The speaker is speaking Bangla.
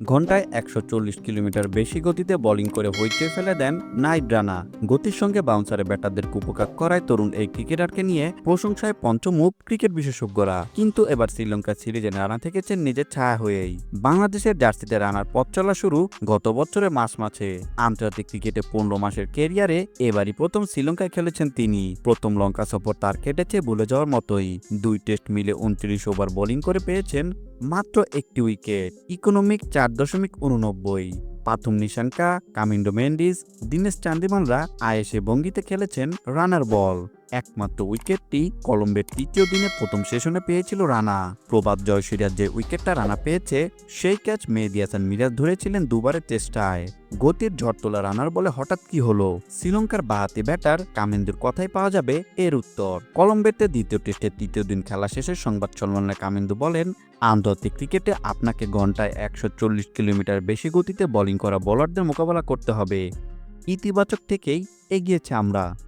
ঘন্টায় একশো চল্লিশ কিলোমিটার বেশি গতিতে বোলিং করে হইচই ফেলে দেন নাইট রানা গতির সঙ্গে বাউন্সারে ব্যাটারদের কুপকাত করায় তরুণ এই ক্রিকেটারকে নিয়ে প্রশংসায় পঞ্চমুখ ক্রিকেট বিশেষজ্ঞরা। কিন্তু এবার শ্রীলঙ্কা সিরিজে রানা থেকেছেন নিজের ছায়া হয়েই। বাংলাদেশের জার্সিতে রানার পথ চলা শুরু গত বছরের মাস মাসে। আন্তর্জাতিক ক্রিকেটে পনেরো মাসের কেরিয়ারে এবারই প্রথম শ্রীলঙ্কায় খেলেছেন তিনি। প্রথম লঙ্কা সফর তার কেটেছে ভুলে যাওয়ার মতোই। দুই টেস্ট মিলে উনত্রিশ ওভার বোলিং করে পেয়েছেন মাত্র একটি উইকেট ইকোনমিক চার দশমিক উননব্বই পাথুম নিশাঙ্কা কামিন্ডো মেন্ডিস দীনেশ চান্দিমানরা আয়েসে ভঙ্গিতে খেলেছেন রানার বল। একমাত্র উইকেটটি কলম্বের তৃতীয় দিনে প্রথম সেশনে পেয়েছিল রানা। প্রভাত জয়সূর্যার যে উইকেটটা রানা পেয়েছে, সেই ক্যাচ মেহেদি হাসান মিরাজ ধরেছিলেন দুবারের চেষ্টায়। গতির ঝড় তোলা রানার বলে হঠাৎ কি হলো? শ্রীলঙ্কার বাহাতি ব্যাটার কামেন্দুর কথাই পাওয়া যাবে এর উত্তর। কলম্বেতে দ্বিতীয় টেস্টের তৃতীয় দিন খেলা শেষে সংবাদ সম্মেলনে কামেন্দু বলেন, আন্তর্জাতিক ক্রিকেটে আপনাকে ঘন্টায় একশো চল্লিশ কিলোমিটার বেশি গতিতে বোলিং করা বোলারদের মোকাবেলা করতে হবে। ইতিবাচক থেকেই এগিয়েছে আমরা।